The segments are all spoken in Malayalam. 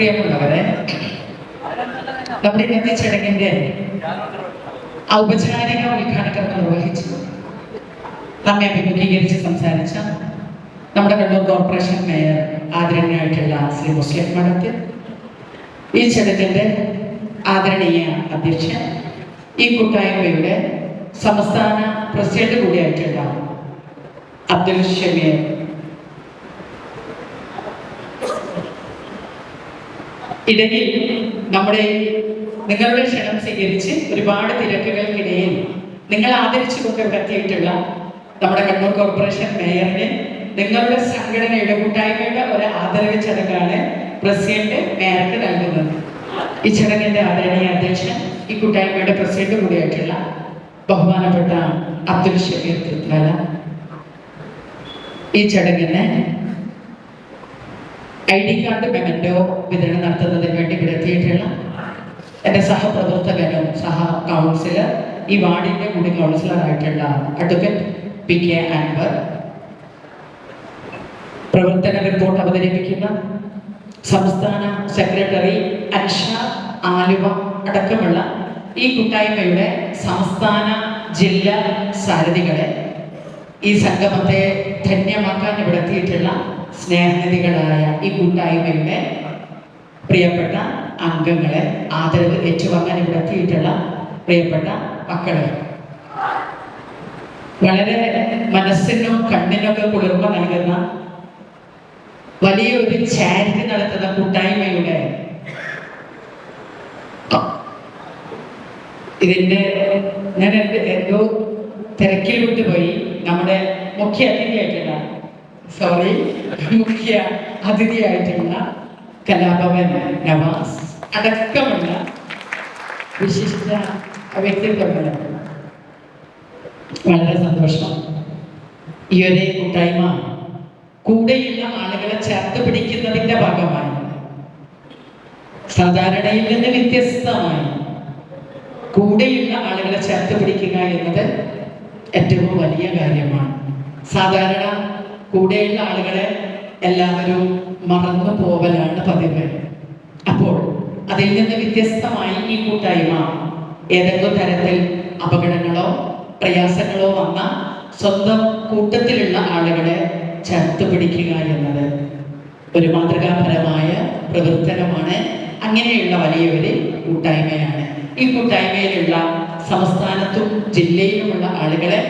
പ്രിയമുള്ളവരെ നമ്മുടെ ഇന്നത്തെ ചടങ്ങിന്റെ ഔപചാരിക ഉദ്ഘാടനം നിർവഹിച്ചു നമ്മെ അഭിമുഖീകരിച്ച് സംസാരിച്ച നമ്മുടെ കണ്ണൂർ കോർപ്പറേഷൻ മേയർ ആദരണീയായിട്ടുള്ള ശ്രീ മുസ്ലിം മഠത്തിൽ ഈ ചടങ്ങിന്റെ ആദരണീയ അധ്യക്ഷൻ ഈ കൂട്ടായ്മയുടെ സംസ്ഥാന പ്രസിഡന്റ് കൂടിയായിട്ടുള്ള അബ്ദുൽ ഷമീർ ഇടയിൽ നമ്മുടെ നിങ്ങളുടെ ക്ഷണം സ്വീകരിച്ച് ഒരുപാട് തിരക്കുകൾക്കിടയിൽ നിങ്ങൾ ആദരിച്ചുകൊണ്ട് ഇവിടെ നമ്മുടെ കണ്ണൂർ കോർപ്പറേഷൻ മേയറിന് നിങ്ങളുടെ സംഘടന കൂട്ടായ്മയുടെ ഒരു ആദരവ് ചടങ്ങാണ് പ്രസിഡന്റ് മേയർക്ക് നൽകുന്നത്. ഈ ചടങ്ങിന്റെ ആദരണീയ അധ്യക്ഷൻ ഈ കൂട്ടായ്മയുടെ പ്രസിഡന്റ് കൂടിയായിട്ടുള്ള ബഹുമാനപ്പെട്ട അബ്ദുൽ ഷബീർ തൃത്താല ഈ ചടങ്ങിന് ഐ ഡി കാർഡ് മെമെന്റോ വിതരണം നടത്തുന്നതിന് വേണ്ടി ഇവിടെ എത്തിയിട്ടുള്ള എന്റെ സഹപ്രവർത്തകനും സഹ കൗൺസിലർ ഈ വാർഡിന്റെ കൂടി കൗൺസിലറായിട്ടുള്ള അഡ്വക്കേറ്റ് പി കെ അൻവർ പ്രവർത്തന റിപ്പോർട്ട് അവതരിപ്പിക്കുന്ന സംസ്ഥാന സെക്രട്ടറി അൻഷ ആലുവ അടക്കമുള്ള ഈ കൂട്ടായ്മയുടെ സംസ്ഥാന ജില്ലാ സാരഥികളെ ഈ സംഗമത്തെ ധന്യമാക്കാൻ ഇവിടെ എത്തിയിട്ടുള്ള സ്നേഹനിധികളായ ഈ കൂട്ടായ്മയുടെ പ്രിയപ്പെട്ട അംഗങ്ങളെ ആദരവ് ഏറ്റുവാങ്ങാൻ ഇവിടെ എത്തിയിട്ടുള്ള പ്രിയപ്പെട്ട മക്കളെ. വളരെ മനസ്സിനും കണ്ണിനൊക്കെ കുളിർമ നൽകുന്ന വലിയൊരു ചാരിറ്റി നടത്തുന്ന കൂട്ടായ്മയുടെ ഇതിന്റെ ഞാൻ എന്റെ എന്തോ തിരക്കിൽ വിട്ടുപോയി നമ്മുടെ മുഖ്യ അതിഥിയായിട്ടുള്ള സോറി മുഖ്യ അതിഥിയായിട്ടുള്ള കലാഭവൻ നവാസ്. അടക്കമുള്ള വിശിഷ്ട വ്യക്തിത്വങ്ങൾ വളരെ സന്തോഷം. ഈ ഒരു കൂട്ടായ്മ കൂടെയുള്ള ആളുകളെ ചേർത്ത് പിടിക്കുന്നതിന്റെ ഭാഗമായി. സാധാരണയിൽ നിന്ന് വ്യത്യസ്തമായി കൂടെയുള്ള ആളുകളെ ചേർത്ത് പിടിക്കുക എന്നത് ഏറ്റവും വലിയ കാര്യമാണ്. സാധാരണ കൂടെയുള്ള ആളുകളെ എല്ലാവരും മറന്നു പോവലാണ് പതിവ്. അതിൽ നിന്ന് വ്യത്യസ്തമായി ഈ കൂട്ടായ്മ ഏതെങ്കിലും തരത്തിൽ അപകടങ്ങളോ പ്രയാസങ്ങളോ വന്ന സ്വന്തം കൂട്ടത്തിലുള്ള ആളുകളെ ചേർത്ത് പിടിക്കുക എന്നത് ഒരു മാതൃകാപരമായ പ്രവർത്തനമാണ്. അങ്ങനെയുള്ള വലിയൊരു കൂട്ടായ്മയാണ്. ഈ കൂട്ടായ്മയിലുള്ള സംസ്ഥാനത്തും ജില്ലയിലുമുള്ള ആളുകളെ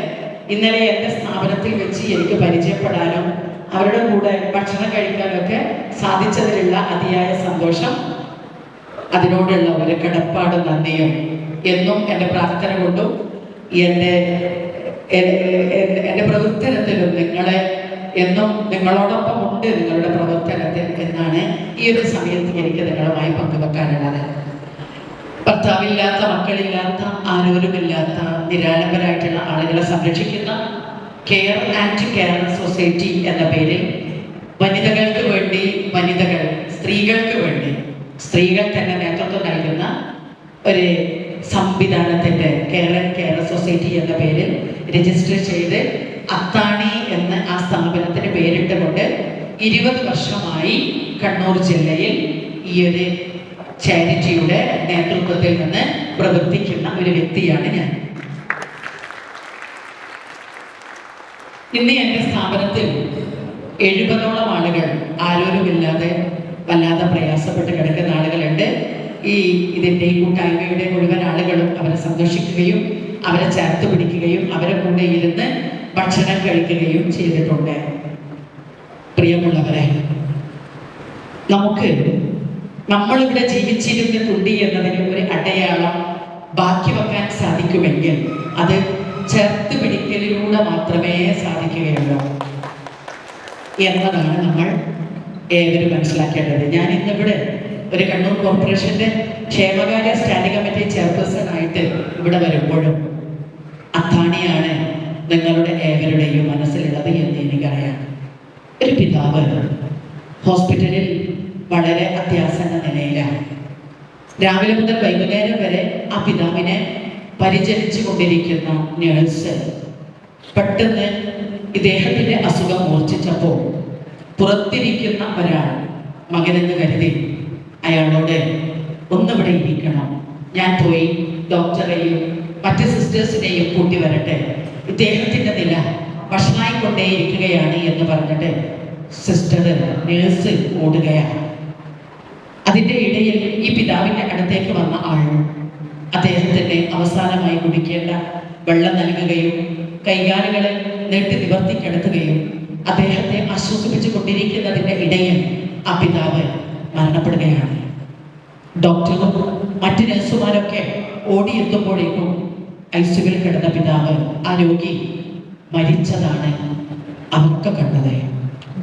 ഇന്നലെ എന്റെ സ്ഥാപനത്തിൽ വെച്ച് എനിക്ക് പരിചയപ്പെടാനും അവരുടെ കൂടെ ഭക്ഷണം കഴിക്കാനൊക്കെ സാധിച്ചതിലുള്ള അതിയായ സന്തോഷം അതിനോടുള്ള ഒരു കിടപ്പാട് നന്ദിയും എന്നും എന്റെ പ്രാർത്ഥന കൊണ്ടും എന്റെ എന്റെ പ്രവർത്തനത്തിലും നിങ്ങളെ എന്നും നിങ്ങളോടൊപ്പം ഉണ്ട് നിങ്ങളുടെ പ്രവർത്തനത്തിൽ എന്നാണ് ഈ ഒരു സമയത്ത് എനിക്ക് നിങ്ങളുമായി പങ്കുവെക്കാനുള്ളത്. ഭർത്താവില്ലാത്ത മക്കളില്ലാത്ത ആരോരുമില്ലാത്ത നിരാലംബരായിട്ടുള്ള ആളുകളെ സംരക്ഷിക്കുന്ന കെയർ ആൻഡ് കെയർ സൊസൈറ്റി എന്ന പേരിൽ വനിതകൾക്ക് വേണ്ടി വനിതകൾ സ്ത്രീകൾക്ക് വേണ്ടി സ്ത്രീകൾ തന്നെ നേതൃത്വം നൽകുന്ന ഒരു സംവിധാനത്തിന്റെ കേരള കേരള സൊസൈറ്റി എന്ന പേരിൽ രജിസ്റ്റർ ചെയ്ത് അത്താണി എന്ന് ആ സ്ഥാപനത്തിന് പേരിട്ടുകൊണ്ട് ഇരുപത് വർഷമായി കണ്ണൂർ ജില്ലയിൽ ഈ ഒരു ചാരിറ്റിയുടെ നേതൃത്വത്തിൽ നിന്ന് പ്രവർത്തിക്കുന്ന ഒരു വ്യക്തിയാണ് ഞാൻ. ഇന്ന് എന്റെ സ്ഥാപനത്തിൽ എഴുപതോളം ആളുകൾ ആരോരുമില്ലാതെ വല്ലാതെ പ്രയാസപ്പെട്ട് കിടക്കുന്ന ആളുകളുണ്ട്. ഈ ഇതിന്റെ കൂട്ടായ്മയുടെ മുഴുവൻ ആളുകളും അവരെ സന്തോഷിക്കുകയും അവരെ ചേർത്ത് പിടിക്കുകയും അവരെ കൂടെ ഇരുന്ന് ഭക്ഷണം കഴിക്കുകയും ചെയ്തിട്ടുണ്ട്. പ്രിയമുള്ളവരെ നമുക്ക് നമ്മളിവിടെ ജീവിച്ചിരുന്നിട്ടുണ്ട് എന്നതിന് ഒരു അടയാളം ബാക്കി വെക്കാൻ സാധിക്കുമെങ്കിൽ അത് ചേർത്ത് പിടിക്കലിലൂടെ മാത്രമേ സാധിക്കുകയുള്ളൂ. എന്നതാണ് നമ്മൾ ഏവരും മനസ്സിലാക്കേണ്ടത് ഞാൻ ഇന്നിവിടെ ഒരു കണ്ണൂർ കോർപ്പറേഷന്റെ ക്ഷേമകാര്യ സ്റ്റാൻഡിംഗ് കമ്മിറ്റി ചെയർപേഴ്സൺ ആയിട്ട് ഇവിടെ വരുമ്പോഴും അത്താണിയാണ് നിങ്ങളുടെ ഏവരുടെയും മനസ്സിലുള്ളത് എന്ന് എനിക്കറിയാം. ഒരു പിതാവ് ഹോസ്പിറ്റലിൽ വളരെ അത്യാസന്ന നിലയിലാണ്. രാവിലെ മുതൽ വൈകുന്നേരം വരെ ആ പിതാവിനെ പരിചരിച്ചു കൊണ്ടിരിക്കുന്ന നേഴ്സ് പെട്ടെന്ന് ഇദ്ദേഹത്തിന്റെ അസുഖം മൂർച്ഛിച്ചപ്പോൾ പുറത്തിരിക്കുന്ന ഒരാൾ മകനെന്ന് കരുതി അയാളോട് ഒന്നിവിടെ ഇരിക്കണം. ഞാൻ പോയി ഡോക്ടറെയും മറ്റ് സിസ്റ്റേഴ്സിനെയും കൂട്ടി വരട്ടെ. ഇദ്ദേഹത്തിന്റെ നില വഷളായിക്കൊണ്ടേയിരിക്കുകയാണ് എന്ന് പറഞ്ഞിട്ട് സിസ്റ്റർ നേഴ്സ് ഓടുകയാണ്. അതിന്റെ ഇടയിൽ ഈ പിതാവിന്റെ അടുത്തേക്ക് വന്ന ആൾ അദ്ദേഹത്തിന് അവസാനമായി കുടിക്കേണ്ട വെള്ളം നൽകുകയും കൈകാലുകളെ നീട്ടി നിവർത്തിക്കെടുത്തുകയും അദ്ദേഹത്തെ ആശ്വസിപ്പിച്ചു കൊണ്ടിരിക്കുന്നതിന്റെ ഇടയിൽ ആ പിതാവ് മരണപ്പെടുകയാണ്. ഡോക്ടറും മറ്റു നഴ്സുമാരൊക്കെ ഓടിയെത്തുമ്പോഴേക്കും ഐസിയുവിൽ കിടന്ന പിതാവ് ആ രോഗി മരിച്ചതാണ് അവർക്ക് കണ്ടത്.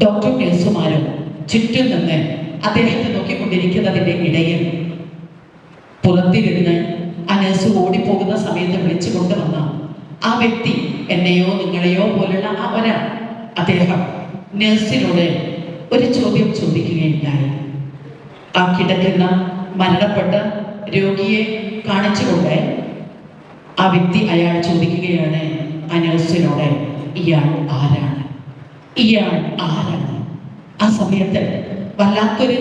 ഡോക്ടറും നഴ്സുമാരും ചുറ്റും നിന്ന് അദ്ദേഹത്തെ നോക്കിക്കൊണ്ടിരിക്കുന്നതിന്റെ ഇടയിൽ പുറത്തിരുന്ന് ആ നഴ്സ് ഓടിപ്പോകുന്ന സമയത്ത് വിളിച്ചു കൊണ്ടുവന്ന ആ വ്യക്തി എന്നെയോ നിങ്ങളെയോ പോലുള്ള ആ ഒരാൾ അദ്ദേഹം നഴ്സിനോട് ഒരു ചോദ്യം ചോദിക്കുകയുണ്ടായി. ആ കിടക്കുന്ന മരണപ്പെട്ട രോഗിയെ കാണിച്ചുകൊണ്ട് ആ വ്യക്തി അയാൾ ചോദിക്കുകയാണ് ആ നഴ്സിനോട് ഇയാൾ ആരാണ്? ഇയാൾ ആരാണ്? ആ സമയത്ത് വല്ലാത്തൊരു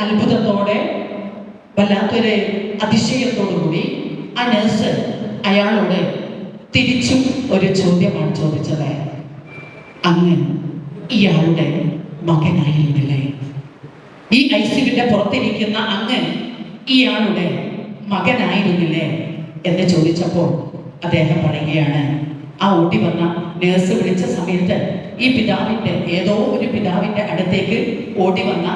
അത്ഭുതത്തോടെ വല്ലാത്തൊരു അതിശയത്തോടുകൂടി ആ നഴ്സ് അയാളോട് തിരിച്ചും ഒരു ചോദ്യമാണ് ചോദിച്ചത്. അങ്ങ് ഇയാളുടെ മകനായിരുന്നില്ലേ? ഈ ഐസിയുടെ പുറത്തിരിക്കുന്ന അങ്ങ് ഇയാളുടെ മകനായിരുന്നില്ലേ എന്ന് ചോദിച്ചപ്പോൾ അദ്ദേഹം പറയുകയാണ് ആ ഓടി വന്ന നേഴ്സ് വിളിച്ച സമയത്ത് ഈ പിതാവിന്റെ ഏതോ ഒരു പിതാവിന്റെ അടുത്തേക്ക് ഓടി വന്ന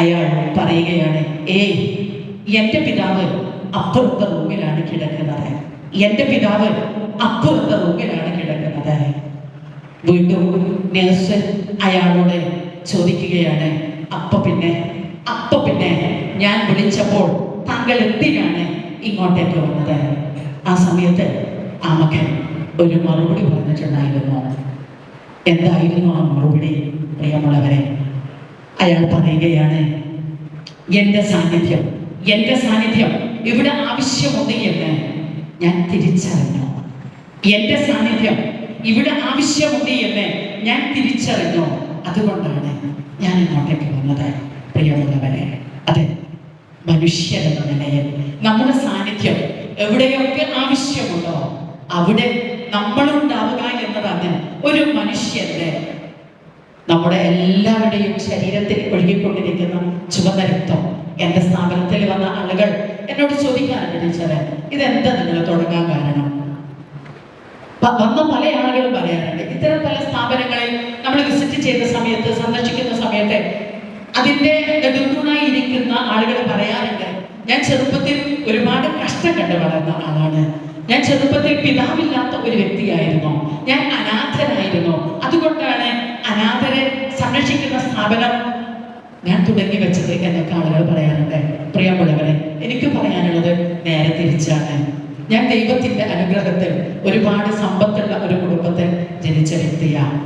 അയാൾ പറയുകയാണ് ഏയ് എന്റെ പിതാവ് അപ്പുറത്തെ റൂമിലാണ് കിടക്കുന്നത്. എന്റെ പിതാവ് അപ്പുറത്തെ റൂമിലാണ് കിടക്കുന്നത്. വീണ്ടും നേഴ്സ് അയാളോട് ചോദിക്കുകയാണ് അപ്പൊ പിന്നെ അപ്പൊ പിന്നെ ഞാൻ വിളിച്ചപ്പോൾ താങ്കൾ എന്തിനാണ് ഇങ്ങോട്ടേക്ക് വന്നത്? ആ സമയത്ത് ആ മകൻ ഒരു മറുപടി പറഞ്ഞിട്ടുണ്ടായിരുന്നു. എന്തായിരുന്നു ആ മറുപടി പ്രിയമുള്ളവരെ? അയാൾ പറയുകയാണ് എന്റെ സാന്നിധ്യം എന്റെ സാന്നിധ്യം ഇവിടെ ആവശ്യമുണ്ട് എന്ന് ഞാൻ തിരിച്ചറിഞ്ഞു. എന്റെ സാന്നിധ്യം ഇവിടെ ആവശ്യമുണ്ട് എന്ന് ഞാൻ തിരിച്ചറിഞ്ഞു. അതുകൊണ്ടാണ് ഞാൻ ഇങ്ങോട്ടേക്ക് വന്നത് പ്രിയമുള്ളവരെ. അതെ മനുഷ്യരെന്ന നിലയിൽ നമ്മുടെ സാന്നിധ്യം എവിടെയൊക്കെ ആവശ്യമുണ്ടോ അവിടെ നമ്മളുണ്ടാവുക എന്നതാണ് ഒരു മനുഷ്യന്റെ നമ്മുടെ എല്ലാവരുടെയും ശരീരത്തിൽ ഒഴുകിക്കൊണ്ടിരിക്കുന്ന ചുവന്ന രക്തം എന്റെ സ്ഥാപനത്തിൽ വന്ന ആളുകൾ എന്നോട് ചോദിക്കാറുണ്ട് ടീച്ചറെ ഇതെന്താ നിങ്ങൾ തുടങ്ങാൻ കാരണം? വന്ന പല ആളുകളും പറയാറുണ്ട്. ഇത്തരം പല സ്ഥാപനങ്ങളിൽ നമ്മൾ വിസിറ്റ് ചെയ്യുന്ന സമയത്ത് സന്ദർശിക്കുന്ന സമയത്ത് അതിന്റെ നെടുന്തൂണായി ഇരിക്കുന്ന ആളുകൾ പറയാറുണ്ട്. ഞാൻ ചെറുപ്പത്തിൽ ഒരുപാട് കഷ്ടം കണ്ട് വളർന്ന ആളാണ്. ഞാൻ ചെറുപ്പത്തിൽ പിതാവില്ലാത്ത ഒരു വ്യക്തിയായിരുന്നു. ഞാൻ അനാഥനായിരുന്നു. അതുകൊണ്ടാണ് അനാഥരെ സംരക്ഷിക്കുന്ന സ്ഥാപനം ഞാൻ തുടങ്ങി വെച്ചത് എന്നൊക്കെ ആളുകൾ പറയാറുണ്ട്. പ്രിയമുള്ളവരെ എനിക്ക് പറയാനുള്ളത് നേരെ തിരിച്ചാണ്. ഞാൻ ദൈവത്തിന്റെ അനുഗ്രഹത്തിൽ ഒരുപാട് സമ്പത്തുള്ള ഒരു കുടുംബത്തിൽ ജനിച്ച വ്യക്തിയാണ്.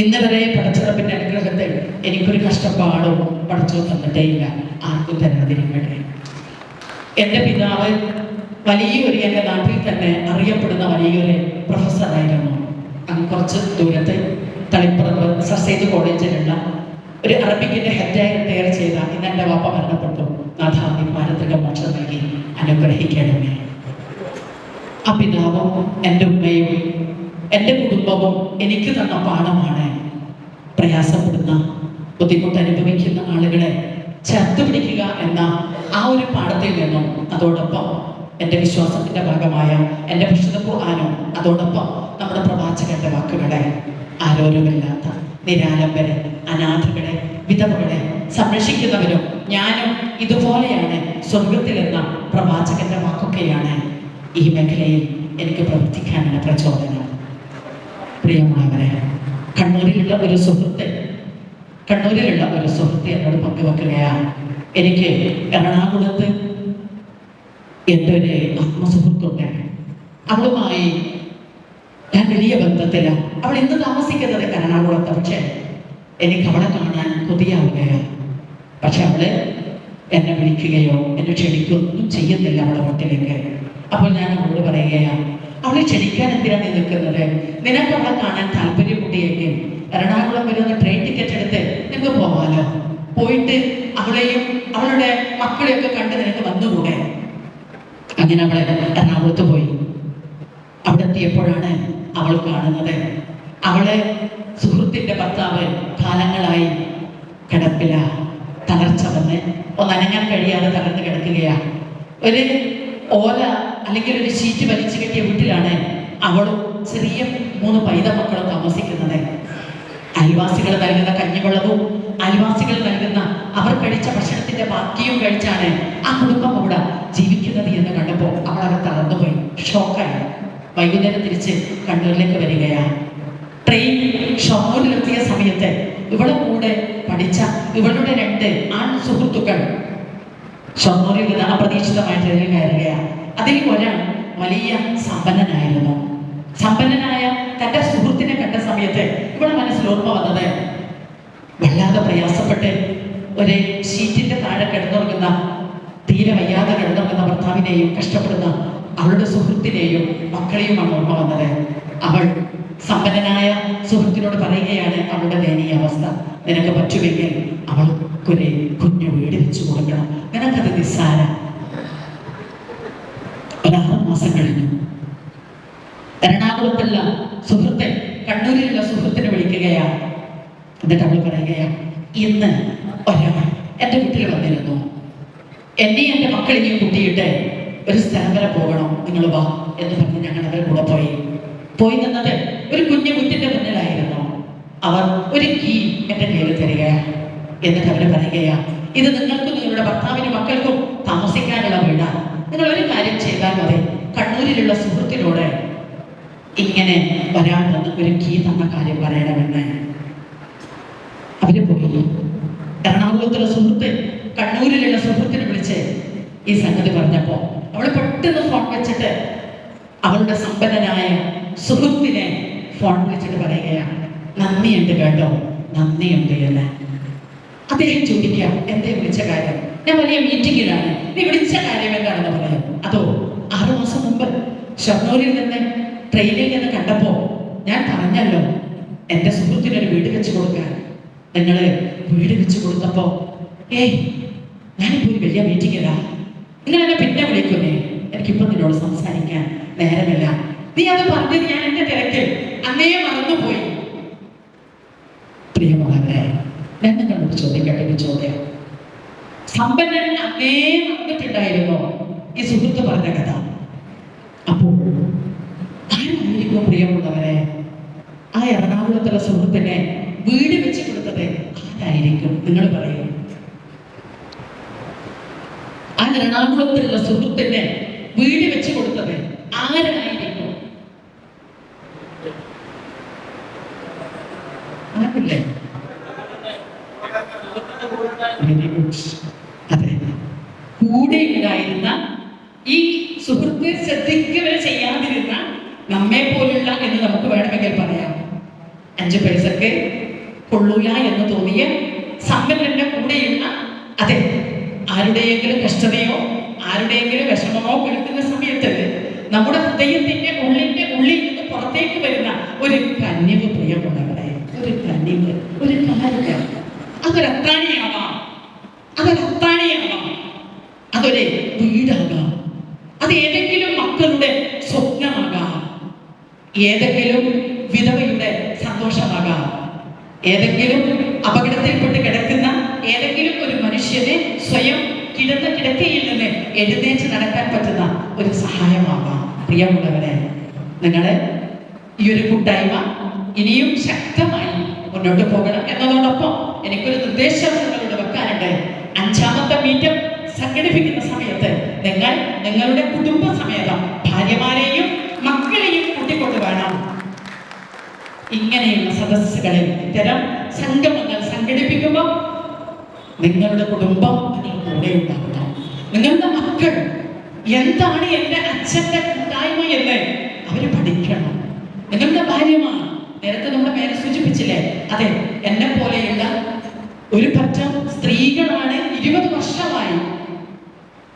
ഇന്ന് വരെ പടച്ചിറപ്പിന്റെ അനുഗ്രഹത്തിൽ എനിക്കൊരു കഷ്ടപ്പാടും തന്നിട്ടേ തന്നിട്ടേയില്ല. ആർക്കും തരാതിരിക്കട്ടെ. എന്റെ പിതാവ് വലിയൊരു എന്റെ നാട്ടിൽ തന്നെ അറിയപ്പെടുന്ന വലിയൊരു പ്രൊഫസറായിരുന്നു അങ്ങ് കുറച്ച് ദൂരത്ത് തളിപ്പറമ്പ് സസേജ് കോളേജിലുള്ള ഒരു അറബിക്കിന്റെ ഹെഡായി റിട്ടയർ ചെയ്ത ഇന്ന് എന്റെ വാപ്പ മരണപ്പെട്ടു. നാഥാദി പാരത്രിക മോക്ഷം നൽകി അനുഗ്രഹിക്കണമേ. ആ പിതാവും എന്റെ ഉമ്മയും എന്റെ കുടുംബവും എനിക്ക് തന്ന പാഠമാണ്. പ്രയാസപ്പെടുന്ന ബുദ്ധിമുട്ട് അനുഭവിക്കുന്ന ആളുകളെ ചേർത്ത് പിടിക്കുക എന്ന ആ ഒരു പാഠത്തിൽ നിന്നും അതോടൊപ്പം എന്റെ വിശ്വാസത്തിന്റെ ഭാഗമായ എന്റെ വിശുദ്ധ ഖുർആാനും അതോടൊപ്പം നമ്മുടെ പ്രവാചകന്റെ വാക്കുകളെ ആരോരുമില്ലാത്ത നിരാലംബരെ അനാഥകളെ വിധവകളെ സംരക്ഷിക്കുന്നവരും ഞാനും ഇതുപോലെയാണ് സ്വർഗത്തിലെന്ന പ്രവാചകന്റെ വാക്കൊക്കെയാണ് ഈ മേഖലയിൽ എനിക്ക് പ്രവർത്തിക്കാനുള്ള പ്രചോദനം. പ്രിയമായവരെ കണ്ണൂരിലുള്ള ഒരു സുഹൃത്ത് കണ്ണൂരിലുള്ള ഒരു സുഹൃത്ത് എന്നോട് പങ്കുവെക്കുകയാണ്. എനിക്ക് എറണാകുളത്ത് എന്റെ ഒരു ആത്മസുഹൃത്തുണ്ട്. അവളുമായി ഞാൻ വലിയ ബന്ധത്തിലാണ് അവൾ ഇന്ന് താമസിക്കുന്നത് എറണാകുളത്ത്. പക്ഷേ എനിക്ക് അവളെ കാണാൻ കൊതിയാവുകയാണ്. പക്ഷെ അവൾ എന്നെ വിളിക്കുകയോ എന്നെ ക്ഷണിക്കുകയോ ഒന്നും ചെയ്യുന്നില്ല അവളെ വീട്ടിലേക്ക് അപ്പോൾ ഞാൻ അവളോട് പറയുകയാണ് അവളെ ക്ഷണിക്കാൻ എന്തിനാണ് നീ നിൽക്കുന്നത്? നിനക്ക് അവളെ കാണാൻ താല്പര്യമുണ്ടെങ്കിൽ എറണാകുളം വരെ ഒന്ന് ട്രെയിൻ ടിക്കറ്റ് എടുത്ത് നിങ്ങൾക്ക് പോവാലോ. പോയിട്ട് അവളെയും അവളുടെ മക്കളെയൊക്കെ കണ്ട് നിനക്ക് വന്നുകൂടെ? അങ്ങനെ അവളെ എറണാകുളത്ത് പോയി. അവിടെ എത്തിയപ്പോഴാണ് അവൾ കാണുന്നത്. അവളെ സുഹൃത്തിന്റെ ഭർത്താവ് കാലങ്ങളായി കിടപ്പില. തളർച്ച വന്ന് ഒന്ന് അനങ്ങാൻ കഴിയാതെ തകർന്നു കിടക്കുകയാണ് ഒരു ഓല അല്ലെങ്കിൽ ഒരു ഷീറ്റ് വലിച്ചു കെട്ടിയ വീട്ടിലാണ് അവളും ചെറിയ മൂന്ന് പൈത മക്കളും താമസിക്കുന്നത്. അയൽവാസികൾ നൽകുന്ന കഞ്ഞിവെള്ളവും അയൽവാസികൾ നൽകുന്ന അവർ കഴിച്ച ഭക്ഷണത്തിന്റെ ബാക്കിയും കഴിച്ചാണ് ആ കുടുംബം അവിടെ ജീവിക്കുന്നത് എന്ന് കണ്ടപ്പോൾ അവൾ അവിടെ തളർന്നുപോയി. ഷോക്കായി. വൈകുന്നേരം തിരിച്ച് കണ്ണൂരിലേക്ക് വരികയാണ് ട്രെയിൻ ഷൊർണൂരിലെത്തിയ സമയത്ത് ഇവളെ കൂടെ പഠിച്ച ഇവളുടെ രണ്ട് ആൺ സുഹൃത്തുക്കൾ ഷൊർണൂരിൽ നിന്ന് അപ്രതീക്ഷിതമായി ട്രെയിനിൽ കയറുകയാണ് അതിൽ ഒരാൾ വലിയ സമ്പന്നനായിരുന്നു. സമ്പന്നനായ തന്റെ സുഹൃത്തിനെ കണ്ട സമയത്ത് ഇവിടെ മനസ്സിൽ ഓർമ്മ വന്നത് വല്ലാതെ പ്രയാസപ്പെട്ട് ഒരു ഷീറ്റിന്റെ താഴെ കിടന്നുറങ്ങുന്ന തീരെ വയ്യാതെ കിടന്നുറങ്ങുന്ന ഭർത്താവിനെയും കഷ്ടപ്പെടുന്ന അവളുടെ സുഹൃത്തിനെയും മക്കളെയുമാണ് ഓർമ്മ വന്നത്. അവൾ സമ്പന്നനായ സുഹൃത്തിനോട് പറയുകയാണ് അവളുടെ ദയനീയ അവസ്ഥ. നിനക്ക് പറ്റുമെങ്കിൽ അവൾക്കൊരു കുഞ്ഞു വീട് വെച്ചു കൊടുക്കണം. നിനക്കത് നിസ്സാര. ഒരാറ് മാസം കഴിഞ്ഞു. എറണാകുളത്തുള്ള സുഹൃത്തെ കണ്ണൂരിലുള്ള സുഹൃത്തിനെ വിളിക്കുകയാ എന്നിട്ട് അവൾ പറയുകയാണ് ഇന്ന് ഒരാൾ എന്റെ വീട്ടിൽ വന്നിരുന്നു. എന്നെ എന്റെ മക്കളിനെയും കൂട്ടിയിട്ട് ഒരു സ്ഥലം വരെ പോകണം. നിങ്ങൾ വാ എന്ന് പറഞ്ഞ് ഞങ്ങൾ അവരുടെ കൂടെ പോയി. പോയി നിന്നത് ഒരു കുഞ്ഞു കുട്ടിന്റെ മുന്നിലായിരുന്നു. അവർ ഒരു കീ എന്റെ കയ്യിൽ തരികയാണ് എന്നിട്ട് അവർ പറയുകയാ ഇത് നിങ്ങൾക്കും നിങ്ങളുടെ ഭർത്താവിനും മക്കൾക്കും താമസിക്കാനുള്ള വീടാണ് നിങ്ങൾ ഒരു കാര്യം ചെയ്താൽ മതി. കണ്ണൂരിലുള്ള സുഹൃത്തിനോട് ഇങ്ങനെ വരാൻ തന്ന ഒരു കീ തന്ന കാര്യം പറയണമെന്ന്. അവർ പോയി. എറണാകുളത്തുള്ള സുഹൃത്ത് കണ്ണൂരിലുള്ള സുഹൃത്തിനെ വിളിച്ച് ഈ സംഗതി പറഞ്ഞപ്പോ അവൾ പെട്ടെന്ന് ഫോൺ വെച്ചിട്ട് അവളുടെ സമ്പന്നനായ സുഹൃത്തിനെ ഫോൺ വിളിച്ചിട്ട് പറയുകയാണ് നന്ദിയുണ്ട് കേട്ടോ നന്ദിയുണ്ട് എന്ന്. അദ്ദേഹം ചോദിക്കാം എന്തേ വിളിച്ച കാര്യം? ഞാൻ വലിയ മീറ്റിംഗിലാണ് നീ വിളിച്ച കാര്യം എന്താണെന്ന് പറയാം. അതോ ആറു മാസം മുമ്പ് ഷൊർണൂരിൽ നിന്ന് ട്രെയിനിൽ നിന്ന് കണ്ടപ്പോ ഞാൻ പറഞ്ഞല്ലോ എന്റെ സുഹൃത്തിനൊരു വീട് വെച്ച് കൊടുക്കാൻ. നിങ്ങൾ വീട് വെച്ച് കൊടുത്തപ്പോ ഏയ് ഞാനിപ്പോ ഒരു വലിയ മീറ്റിംഗിലാ നിങ്ങൾ എന്നെ പിന്നെ വിളിക്കുന്നേ. എനിക്കിപ്പോ നിന്നോട് സംസാരിക്കാൻ നേരമില്ല. നീ അത് പറഞ്ഞത് ഞാൻ എന്റെ തിരക്കിൽ. അന്നേ മറന്നുപോയി. പ്രിയമുള്ളവരെ ഞാൻ നിങ്ങളോട് ചോദിക്കട്ടെ ഒരു ചോദ്യം. സമ്പന്നൻ അന്നേ വന്നിട്ടുണ്ടായിരുന്നോ ഈ സുഹൃത്ത് പറഞ്ഞ കഥ. അപ്പോൾ ആരായിരിക്കും പ്രിയമുള്ളവരെ? ആ എറണാകുളത്തുള്ള സുഹൃത്തിനെ വീട് വെച്ച് കൊടുത്തത് ആരായിരിക്കും? നിങ്ങൾ പറയൂ. ആ എറണാകുളത്തുള്ള സുഹൃത്തിനെ വീട് വെച്ച് കൊടുത്തത് ആരായിരിക്കും ആരില്ലേ വെരി ഗുഡ് അതെ കൂടെ ഉണ്ടായിരുന്ന ഈ സുഹൃത്ത് ശ്രദ്ധിക്കുക ചെയ്യാതിരുന്ന നമ്മെ പോലുള്ള എന്ന് നമുക്ക് വേണമെങ്കിൽ പറയാം അഞ്ചു പൈസക്ക് കൊള്ളൂല എന്ന് തോന്നിയ സമ്പന്നന്റെ കൂടെയുള്ള അതെ ആരുടെയെങ്കിലും കഷ്ടതയോ ആരുടെയെങ്കിലും വിഷമമോ കേൾക്കുന്ന സമയത്ത് നമ്മുടെ ഹൃദയത്തിന്റെ ഉള്ളിന്റെ ഉള്ളിൽ നിന്ന് പുറത്തേക്ക് വരുന്ന ഒരു കന്യവ് പ്രിയമുള്ളവരെ ഒരു കന്യവ് ഒരു കാര്യം അതൊരു അത്താണിയാവാം. അതൊരു അത്താണിയാവാം. അതൊരു വീടാകാം. അത് ഏതെങ്കിലും മക്കളുടെ സ്വപ്നമാകാം. ഏതെങ്കിലും ഏതെങ്കിലും അപകടത്തിൽപ്പെട്ട് കിടക്കുന്ന ഏതെങ്കിലും ഒരു മനുഷ്യനെ സ്വയം കിടന്ന കിടക്കയിൽ നിന്ന് എഴുന്നേറ്റ് നടക്കാൻ പറ്റുന്ന ഒരു സഹായമാകാം. പ്രിയമുള്ളവരെ നിങ്ങളെ ഈ ഒരു കൂട്ടായ്മ ഇനിയും ശക്തമായി മുന്നോട്ട് പോകണം. എന്നതോടൊപ്പം എനിക്കൊരു നിർദ്ദേശം നിങ്ങളോട് വെക്കാനുണ്ട്. അഞ്ചാമത്തെ മീറ്റം സംഘടിപ്പിക്കുന്ന സമയത്ത് നിങ്ങൾ നിങ്ങളുടെ കുടുംബ സമേതം ഭാര്യമാരെയും മക്കളെയും കൂട്ടിക്കൊണ്ട് വേണം. ഇങ്ങനെയുള്ള സദസ്സുകളിൽ ഇത്തരം സംഗമങ്ങൾ സംഘടിപ്പിക്കുമ്പോൾ നിങ്ങളുടെ കുടുംബം അതിൽ കൂടെ നിങ്ങളുടെ മക്കൾ എന്താണ് എന്റെ അച്ഛന്റെ കൂട്ടായ്മ എന്ന് അവർ പഠിക്കണം. നിങ്ങളുടെ ഭാര്യമാണ് നേരത്തെ നമ്മുടെ പേര് സൂചിപ്പിച്ചില്ലേ? അതെ എന്നെ പോലെയുള്ള ഒരു പറ്റം സ്ത്രീകളാണ് ഇരുപത് വർഷമായി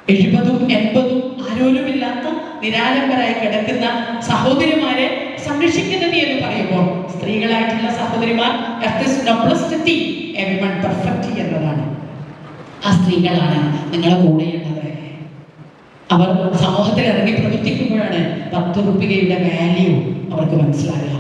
എഴുപതും എൺപതും ആരോലുമില്ലാത്ത നിരാലംബരായി കിടക്കുന്ന സഹോദരിമാരെ സംരക്ഷിക്കുന്നത് എന്ന് പറയുമ്പോൾ സ്ത്രീകളായിട്ടുള്ള സഹോദരിമാർ എന്നതാണ്. ആ സ്ത്രീകളാണ് നിങ്ങളെ കൂടെയുള്ളത്. അവർ സമൂഹത്തിൽ ഇറങ്ങി പ്രവർത്തിക്കുമ്പോഴാണ് പത്ത് റുപ്യയുടെ വാല്യൂ അവർക്ക് മനസ്സിലാകുക.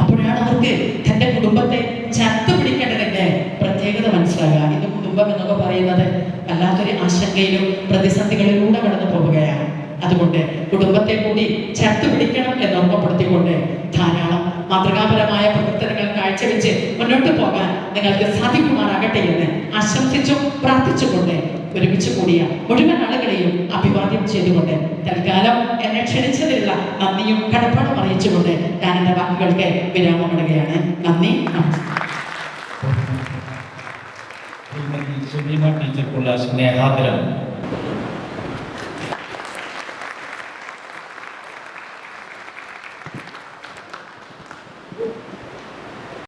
അപ്പോഴാണ് അവർക്ക് തന്റെ കുടുംബത്തെ ചത്തു പിടിക്കേണ്ടതിന്റെ പ്രത്യേകത മനസ്സിലാകുക. ഇന്ന് കുടുംബം എന്നൊക്കെ പറയുന്നത് വല്ലാത്തൊരു ആശങ്കയിലും പ്രതിസന്ധികളിലൂടെ കടന്നു പോവുകയാണ്. അതുകൊണ്ട് കുടുംബത്തെ കൂടി ചേർത്ത് പിടിക്കണം എന്ന് ഓർമ്മപ്പെടുത്തിക്കൊണ്ട് ധാരാളം മാതൃകാപരമായ പ്രവർത്തനങ്ങൾ കാഴ്ചവെച്ച് മുന്നോട്ട് പോകാൻ നിങ്ങൾക്ക് സാധിക്കുമാറാകട്ടെ എന്ന് ആശംസിച്ചും പ്രാർത്ഥിച്ചുകൊണ്ട് ഒരുമിച്ച് കൂടിയ മുഴുവൻ ആളുകളെയും അഭിവാദ്യം ചെയ്തുകൊണ്ട് തൽക്കാലം എന്നെ ക്ഷണിച്ചതിലുള്ള നന്ദിയും കടപ്പാടും അറിയിച്ചുകൊണ്ട് ഞാൻ എന്റെ വാക്കുകൾക്ക് വിരാമമിടുകയാണ്. നന്ദി നമസ്കാരം. ടീച്ചർക്കുള്ള സ്നേഹാദരം.